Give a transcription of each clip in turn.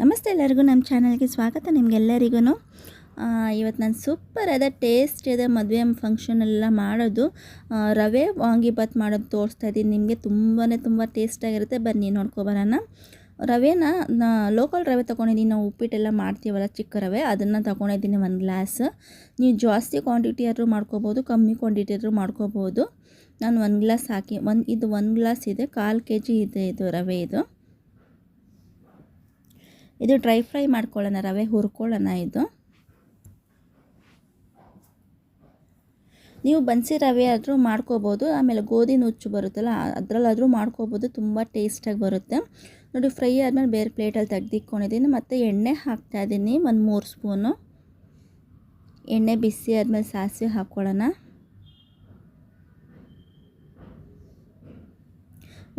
ನಮಸ್ತೆ ಎಲ್ಲರಿಗೂ, ನಮ್ಮ ಚಾನಲ್ಗೆ ಸ್ವಾಗತ ನಿಮಗೆಲ್ಲರಿಗೂ. ಇವತ್ತು ನಾನು ಸೂಪರ್ ಆದ ಟೇಸ್ಟ್ ಇದೆ ಮದುವೆ ಫಂಕ್ಷನೆಲ್ಲ ಮಾಡೋದು. ರವೆ ವಾಂಗಿಬಾತ್ ಮಾಡೋದು ತೋರಿಸ್ತಾ ಇದ್ದೀನಿ. ನಿಮಗೆ ತುಂಬಾ ತುಂಬ ಟೇಸ್ಟಾಗಿರುತ್ತೆ ಬನ್ನಿ ನೋಡ್ಕೊಬರೋಣ ರವೆನ ಲೋಕಲ್ ರವೆ ತೊಗೊಂಡಿದ್ದೀನಿ. ನಾವು ಉಪ್ಪಿಟ್ಟೆಲ್ಲ ಮಾಡ್ತೀವಲ್ಲ, ಚಿಕ್ಕ ರವೆ, ಅದನ್ನು ತೊಗೊಂಡಿದ್ದೀನಿ ಒಂದು ಗ್ಲಾಸ್ ನೀವು ಜಾಸ್ತಿ ಕ್ವಾಂಟಿಟಿ ಆದರೂ ಮಾಡ್ಕೋಬೋದು, ಕಮ್ಮಿ ಕ್ವಾಂಟಿಟಿ ಆದರೂ ಮಾಡ್ಕೋಬೋದು. ನಾನು ಒಂದು ಗ್ಲಾಸ್ ಹಾಕಿ, ಒಂದು, ಇದು ಒಂದು ಗ್ಲಾಸ್ ಇದೆ, ಕಾಲು ಕೆ ಜಿ ಇದೆ, ಇದು ರವೆ ಇದು. ಇದು ಡ್ರೈ ಫ್ರೈ ಮಾಡ್ಕೊಳ್ಳೋಣ, ರವೆ ಹುರ್ಕೊಳ್ಳೋಣ ಇದು. ನೀವು ಬನ್ಸಿ ರವೆ ಆದರೂ ಮಾಡ್ಕೋಬೋದು, ಆಮೇಲೆ ಗೋಧಿ ನುಚ್ಚು ಬರುತ್ತಲ್ಲ, ಅದರಲ್ಲಾದರೂ ಮಾಡ್ಕೋಬೋದು, ತುಂಬ ಟೇಸ್ಟಾಗಿ ಬರುತ್ತೆ. ನೋಡಿ ಫ್ರೈ ಆದಮೇಲೆ ಬೇರೆ ಪ್ಲೇಟಲ್ಲಿ ತೆಗೆದಿಕ್ಕೊಂಡಿದ್ದೀನಿ ಮತ್ತು ಎಣ್ಣೆ ಹಾಕ್ತಾಯಿದ್ದೀನಿ ಒಂದು ಮೂರು ಸ್ಪೂನು ಎಣ್ಣೆ ಬಿಸಿ ಆದಮೇಲೆ ಸಾಸಿವೆ ಹಾಕ್ಕೊಳ್ಳೋಣ.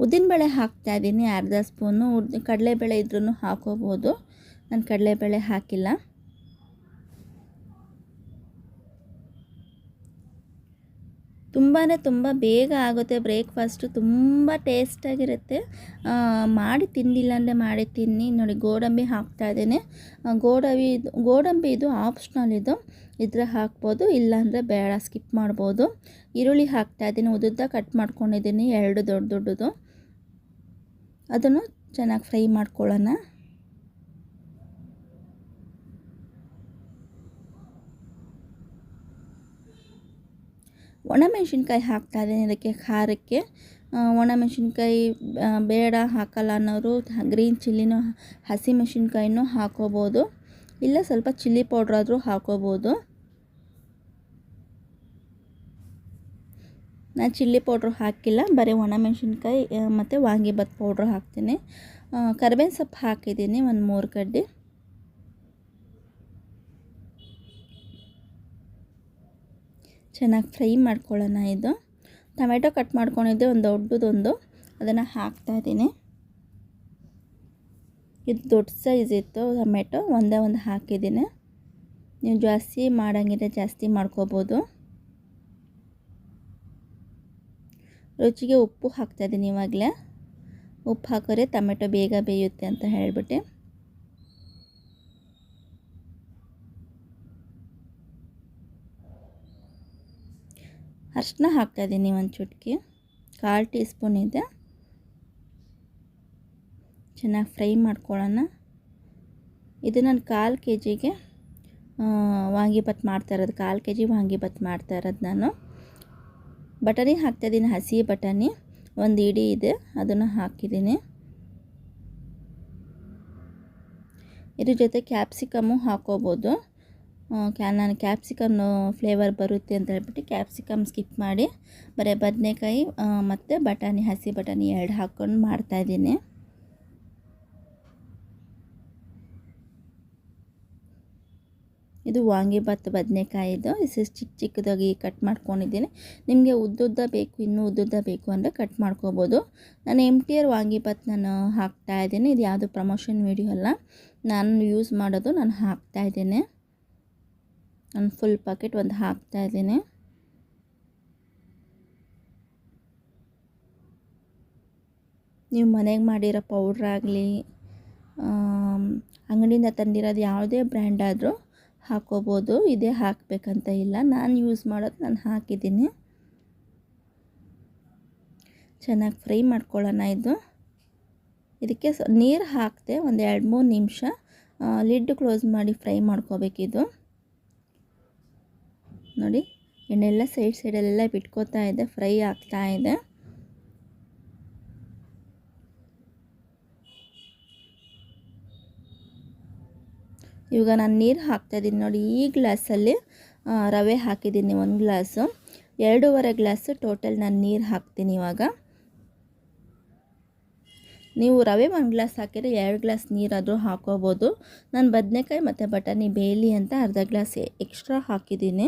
ಉದ್ದಿನಬೇಳೆ ಹಾಕ್ತಾಯಿದ್ದೀನಿ ಅರ್ಧ ಸ್ಪೂನು ಉದ್ದ, ಕಡಲೆಬೇಳೆ ಇದ್ರೂ ಹಾಕೋಬೋದು. ನಾನು ಕಡಲೆಬೇಳೆ ಹಾಕಿಲ್ಲ. ತುಂಬಾ ತುಂಬ ಬೇಗ ಆಗುತ್ತೆ ಬ್ರೇಕ್ಫಾಸ್ಟು, ತುಂಬ ಟೇಸ್ಟಾಗಿರುತ್ತೆ. ಮಾಡಿ ತಿಂದಿಲ್ಲ ಅಂದರೆ ಮಾಡಿ ತಿನ್ನಿ. ನೋಡಿ, ಗೋಡಂಬಿ ಹಾಕ್ತಾ ಇದ್ದೇನೆ. ಗೋಡಂಬಿ ಇದು ಗೋಡಂಬಿ ಇದು ಆಪ್ಷನಲ್ ಇದು. ಇದ್ರೆ ಹಾಕ್ಬೋದು, ಇಲ್ಲಾಂದರೆ ಬೇಡ ಸ್ಕಿಪ್ ಮಾಡ್ಬೋದು. ಈರುಳ್ಳಿ ಹಾಕ್ತಾ ಇದ್ದೀನಿ ಉದ್ದ ಕಟ್ ಮಾಡ್ಕೊಂಡಿದ್ದೀನಿ, ಎರಡು ದೊಡ್ಡ ದೊಡ್ಡದು. ಅದನ್ನು ಚೆನ್ನಾಗಿ ಫ್ರೈ ಮಾಡ್ಕೊಳ್ಳೋಣ. ಒಣಮೆಣಸಿನ್ಕಾಯಿ ಹಾಕ್ತಾಯಿದ್ದೀನಿ ಇದಕ್ಕೆ ಖಾರಕ್ಕೆ. ಒಣ ಒಣಮೆಣಸಿನ್ಕಾಯಿ ಬೇಡ ಹಾಕಲ್ಲ ಅನ್ನೋರು ಗ್ರೀನ್ ಚಿಲ್ಲಿನೂ, ಹಸಿ ಮೆಣಸಿನ್ಕಾಯಿನೂ ಹಾಕೋಬೋದು ಇಲ್ಲ ಸ್ವಲ್ಪ ಚಿಲ್ಲಿ ಪೌಡ್ರ್ ಆದರೂ ಹಾಕೋಬೋದು ನಾನು ಚಿಲ್ಲಿ ಪೌಡ್ರ್ ಹಾಕಿಲ್ಲ, ಬರೀ ಒಣಮೆಣಸಿನ್ಕಾಯಿ ಮತ್ತು ವಾಂಗಿಬಾತ್ ಪೌಡ್ರ್ ಹಾಕ್ತೀನಿ. ಕರಿಬೇವಿನ ಸೊಪ್ಪು ಹಾಕಿದ್ದೀನಿ ಒಂದು ಮೂರು ಕಡ್ಡಿ. ಚೆನ್ನಾಗಿ ಫ್ರೈ ಮಾಡ್ಕೊಳ್ಳೋಣ ಇದು. ಟೊಮೆಟೊ ಕಟ್ ಮಾಡ್ಕೊಂಡಿದ್ದೆ, ಒಂದು ದೊಡ್ಡದೊಂದು. ಅದನ್ನು ಹಾಕ್ತಾಯಿದ್ದೀನಿ ಇದು ದೊಡ್ಡ ಸೈಜ್ ಇತ್ತು ಟೊಮೆಟೊ, ಒಂದೇ ಒಂದು ಹಾಕಿದ್ದೀನಿ. ನೀವು ಜಾಸ್ತಿ ಮಾಡೋಂಗಿದ್ರೆ ಜಾಸ್ತಿ ಮಾಡ್ಕೋಬೋದು. ರುಚಿಗೆ ಉಪ್ಪು ಹಾಕ್ತಾಯಿದ್ದೀನಿ ಇವಾಗಲೇ. ಉಪ್ಪು ಹಾಕಿದ್ರೆ ಟೊಮೆಟೊ ಬೇಗ ಬೇಯುತ್ತೆ ಅಂತ ಹೇಳಿಬಿಟ್ಟು. ಅರ್ಶಿನ ಹಾಕ್ತಾಯಿದ್ದೀನಿ ಒಂದು ಚುಟ್ಕಿ. ಕಾಲು ಟೀ ಸ್ಪೂನ್ ಇದೆ. ಚೆನ್ನಾಗಿ ಫ್ರೈ ಮಾಡ್ಕೊಳ್ಳೋಣ. ಇದು ನಾನು ಕಾಲು ಕೆ ಜಿಗೆ ವಾಂಗಿಭಾತ್ ಮಾಡ್ತಾ ಇರೋದು. ಕಾಲು ಕೆ ಜಿ ವಾಂಗಿಭಾತ್ ಮಾಡ್ತಾ ಇರೋದು ನಾನು. ಬಟಾಣಿ ಹಾಕ್ತಾಯಿದ್ದೀನಿ. ಹಸಿ ಬಟಾಣಿ ಒಂದು ಇಡಿ ಇದೆ. ಅದನ್ನು ಹಾಕಿದ್ದೀನಿ. ಇದ್ರ ಜೊತೆ ಕ್ಯಾಪ್ಸಿಕಮ್ಮು ಹಾಕೋಬೋದು. ಕ್ಯಾ ನಾನು ಕ್ಯಾಪ್ಸಿಕಮ್ ಫ್ಲೇವರ್ ಬರುತ್ತೆ ಅಂತ ಹೇಳ್ಬಿಟ್ಟು ಕ್ಯಾಪ್ಸಿಕಮ್ ಸ್ಕಿಪ್ ಮಾಡಿ. ಬರೀ ಬದನೆಕಾಯಿ ಮತ್ತು ಬಟಾಣಿ, ಹಸಿ ಬಟಾಣಿ ಎರಡು ಹಾಕ್ಕೊಂಡು ಮಾಡ್ತಾಯಿದ್ದೀನಿ. ಇದು ವಾಂಗಿಬಾತ್ ಬದನೆಕಾಯಿದು ಚಿಕ್ಕ ಚಿಕ್ಕದಾಗಿ ಕಟ್ ಮಾಡ್ಕೊಂಡಿದ್ದೀನಿ. ನಿಮಗೆ ಉದ್ದುದ್ದ ಬೇಕು, ಇನ್ನೂ ಉದ್ದುದ್ದ ಬೇಕು ಅಂದರೆ ಕಟ್ ಮಾಡ್ಕೋಬೋದು. ನಾನು ಎಂ ಟಿ ಆರ್ ವಾಂಗಿಬಾತ್ ನಾನು ಹಾಕ್ತಾ ಇದ್ದೀನಿ. ಇದು ಯಾವುದು ಪ್ರಮೋಷನ್ ವೀಡಿಯೋ ಅಲ್ಲ. ನಾನು ಯೂಸ್ ಮಾಡೋದು ನಾನು ಹಾಕ್ತಾ ಇದ್ದೇನೆ. ನಾನು ಫುಲ್ ಪ್ಯಾಕೆಟ್ ಒಂದು ಹಾಕ್ತಾ ಇದ್ದೀನಿ. ನೀವು ಮನೆಗೆ ಮಾಡಿರೋ ಪೌಡ್ರ್ ಆಗಲಿ ಅಂಗಡಿಯಿಂದ ತಂದಿರೋದು ಯಾವುದೇ ಬ್ರ್ಯಾಂಡ್ ಆದರೂ ಹಾಕೋಬೋದು. ಇದೇ ಹಾಕಬೇಕಂತ ಇಲ್ಲ. ನಾನು ಯೂಸ್ ಮಾಡೋದು ನಾನು ಹಾಕಿದ್ದೀನಿ. ಚೆನ್ನಾಗಿ ಫ್ರೈ ಮಾಡ್ಕೊಳ್ಳೋಣ ಇದು. ಇದಕ್ಕೆ ನೀರು ಹಾಕಿದೆ ಒಂದು ಎರಡು ಮೂರು ನಿಮಿಷ ಲಿಡ್ ಕ್ಲೋಸ್ ಮಾಡಿ ಫ್ರೈ ಮಾಡ್ಕೋಬೇಕಿದು ನೋಡಿ ಎಣ್ಣೆಲ್ಲ ಸೈಡ್ ಸೈಡಲ್ಲೆಲ್ಲ ಬಿಟ್ಕೋತಾ ಇದೆ, ಫ್ರೈ ಆಗ್ತಾ ಇದೆ. ಇವಾಗ ನಾನು ನೀರು ಹಾಕ್ತಾಯಿದ್ದೀನಿ ನೋಡಿ, ಈ ಗ್ಲಾಸಲ್ಲಿ ರವೆ ಹಾಕಿದ್ದೀನಿ ಒಂದು ಗ್ಲಾಸು. ಎರಡೂವರೆ ಗ್ಲಾಸು ಟೋಟಲ್ ನಾನು ನೀರು ಹಾಕ್ತೀನಿ ಇವಾಗ. ನೀವು ರವೆ ಒಂದು ಗ್ಲಾಸ್ ಹಾಕಿದರೆ ಎರಡು ಗ್ಲಾಸ್ ನೀರಾದರೂ ಹಾಕೋಬೋದು ನಾನು ಬದನೆಕಾಯಿ ಮತ್ತು ಬಟಾಣಿ ಬೇಯಲಿ ಅಂತ ಅರ್ಧ ಗ್ಲಾಸ್ ಎಕ್ಸ್ಟ್ರಾ ಹಾಕಿದ್ದೀನಿ.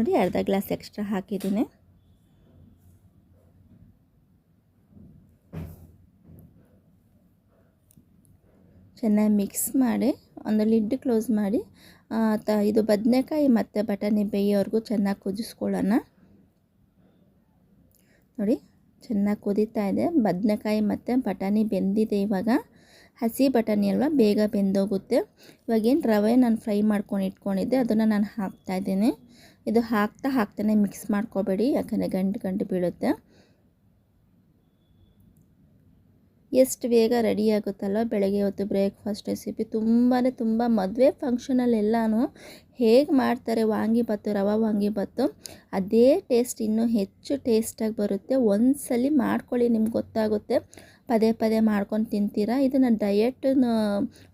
ನೋಡಿ ಅರ್ಧ ಗ್ಲಾಸ್ ಎಕ್ಸ್ಟ್ರಾ ಹಾಕಿದ್ದೀನಿ. ಚೆನ್ನಾಗಿ ಮಿಕ್ಸ್ ಮಾಡಿ, ಒಂದು ಲಿಡ್ ಕ್ಲೋಸ್ ಮಾಡಿ ತ, ಇದು ಬದನೆಕಾಯಿ ಮತ್ತು ಬಟಾಣಿ ಬೇಯೋವರೆಗೂ ಚೆನ್ನಾಗಿ ಕುದಿಸ್ಕೊಳ್ಳೋಣ. ನೋಡಿ, ಚೆನ್ನಾಗಿ ಕುದೀತಾ ಇದೆ. ಬದನೆಕಾಯಿ ಮತ್ತು ಬಟಾಣಿ ಬೆಂದಿದೆ ಇವಾಗ. ಹಸಿ ಬಟಾಣಿ ಅಲ್ವಾ, ಬೇಗ ಬೆಂದೋಗುತ್ತೆ. ಇವಾಗೇನು ರವೆ ನಾನು ಫ್ರೈ ಮಾಡ್ಕೊಂಡು ಇಟ್ಕೊಂಡಿದ್ದೆ, ಅದನ್ನು ನಾನು ಹಾಕ್ತಾ ಇದ್ದೀನಿ. ಇದು ಹಾಕ್ತಾ ಹಾಕ್ತಾನೆ ಮಿಕ್ಸ್ ಮಾಡ್ಕೋಬೇಡಿ, ಯಾಕಂದರೆ ಗಂಟು ಗಂಟು ಬೀಳುತ್ತೆ. ಎಷ್ಟು ಬೇಗ ರೆಡಿ ಆಗುತ್ತಲ್ಲ ಬೆಳಗ್ಗೆ ಹೊತ್ತು ಬ್ರೇಕ್ಫಾಸ್ಟ್ ರೆಸಿಪಿ ತುಂಬಾ ತುಂಬ ಮದುವೆ ಫಂಕ್ಷನಲ್ಲೆಲ್ಲನೂ ಹೇಗೆ ಮಾಡ್ತಾರೆ ವಾಂಗಿಬಾತು ರವೆ ವಾಂಗಿಬಾತು ಅದೇ ಟೇಸ್ಟ್ ಇನ್ನೂ ಹೆಚ್ಚು ಟೇಸ್ಟಾಗಿ ಬರುತ್ತೆ. ಒಂದ್ಸಲಿ ಮಾಡ್ಕೊಳ್ಳಿ, ನಿಮ್ಗೆ ಗೊತ್ತಾಗುತ್ತೆ. ಪದೇ ಪದೇ ಮಾಡ್ಕೊಂಡು ತಿಂತೀರಾ? ಇದನ್ನು ಡಯಟ್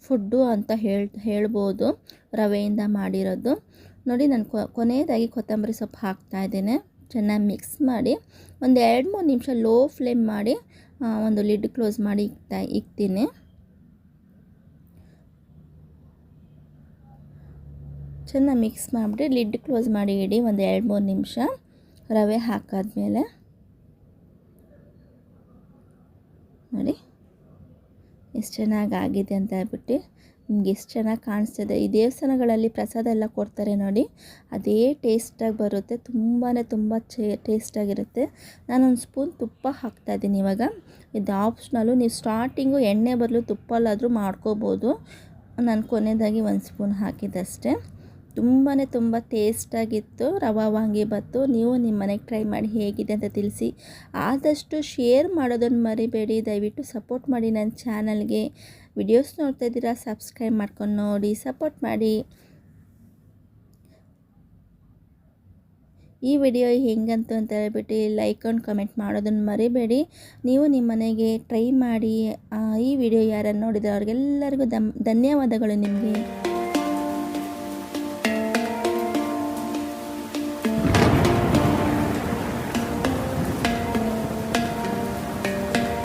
ಫುಡ್ಡು ಅಂತ ಹೇಳ್, ಹೇಳ್ಬೋದು, ರವೆಯಿಂದ ಮಾಡಿರೋದು. ನೋಡಿ ನಾನು ಕೊನೆಯದಾಗಿ ಕೊತ್ತಂಬರಿ ಸೊಪ್ಪು ಹಾಕ್ತಾ ಇದ್ದೇನೆ. ಚೆನ್ನಾಗಿ ಮಿಕ್ಸ್ ಮಾಡಿ ಒಂದು ಎರಡು ಮೂರು ನಿಮಿಷ ಲೋ ಫ್ಲೇಮ್ ಮಾಡಿ ಒಂದು ಲಿಡ್ ಕ್ಲೋಸ್ ಮಾಡಿ ಇಕ್ತಾ, ಇಕ್ತೀನಿ. ಚೆನ್ನಾಗಿ ಮಿಕ್ಸ್ ಮಾಡಿಬಿಟ್ಟು ಲಿಡ್ ಕ್ಲೋಸ್ ಮಾಡಿ ಇಡಿ ಒಂದು ಎರಡು ಮೂರು ನಿಮಿಷ ರವೆ ಹಾಕಾದ್ಮೇಲೆ. ನೋಡಿ, ಎಷ್ಟು ಚೆನ್ನಾಗಿ ಆಗಿದೆ ಅಂತ ಹೇಳ್ಬಿಟ್ಟು. ನಿಮ್ಗೆ ಎಷ್ಟು ಚೆನ್ನಾಗಿ ಕಾಣಿಸ್ತಿದೆ. ಈ ದೇವಸ್ಥಾನಗಳಲ್ಲಿ ಪ್ರಸಾದ ಎಲ್ಲ ಕೊಡ್ತಾರೆ ನೋಡಿ. ಅದೇ ಟೇಸ್ಟಾಗಿ ಬರುತ್ತೆ. ತುಂಬಾ ತುಂಬ ಚೇ ಟೇಸ್ಟಾಗಿರುತ್ತೆ ನಾನೊಂದು ಸ್ಪೂನ್ ತುಪ್ಪ ಹಾಕ್ತಾಯಿದ್ದೀನಿ ಇವಾಗ. ಇದು ಆಪ್ಷನಲ್ಲು ನೀವು ಸ್ಟಾರ್ಟಿಂಗು ಎಣ್ಣೆ ಬದಲು ತುಪ್ಪಲ್ಲಾದರೂ ಮಾಡ್ಕೋಬೋದು. ನಾನು ಕೊನೆಯದಾಗಿ ಒಂದು ಸ್ಪೂನ್ ಹಾಕಿದ್ದಷ್ಟೇ ತುಂಬಾ ತುಂಬ ಟೇಸ್ಟಾಗಿತ್ತು ರವಾ ವಾಂಗಿಬಾತು ನೀವು ನಿಮ್ಮ ಮನೆಗೆ ಟ್ರೈ ಮಾಡಿ ಹೇಗಿದೆ ಅಂತ ತಿಳಿಸಿ. ಆದಷ್ಟು ಶೇರ್ ಮಾಡೋದನ್ನು ಮರಿಬೇಡಿ. ದಯವಿಟ್ಟು ಸಪೋರ್ಟ್ ಮಾಡಿ ನನ್ನ ಚಾನಲ್ಗೆ ವಿಡಿಯೋಸ್ ನೋಡ್ತಾ ಇದ್ದೀರಾ ಸಬ್ಸ್ಕ್ರೈಬ್ ಮಾಡ್ಕೊಂಡು ನೋಡಿ ಸಪೋರ್ಟ್ ಮಾಡಿ ಈ ವಿಡಿಯೋ ಹೆಂಗಂತು ಅಂತ ಹೇಳ್ಬಿಟ್ಟು ಲೈಕ್ ಆ್ಯಂಡ್ ಕಮೆಂಟ್ ಮಾಡೋದನ್ನು ಮರಿಬೇಡಿ. ನೀವು ನಿಮ್ಮ ಮನೆಗೆ ಟ್ರೈ ಮಾಡಿ ಈ ವಿಡಿಯೋ ಯಾರನ್ನು ನೋಡಿದ್ರೆ ಅವ್ರಿಗೆಲ್ಲರಿಗೂ ಧನ್ಯವಾದಗಳು ನಿಮಗೆ.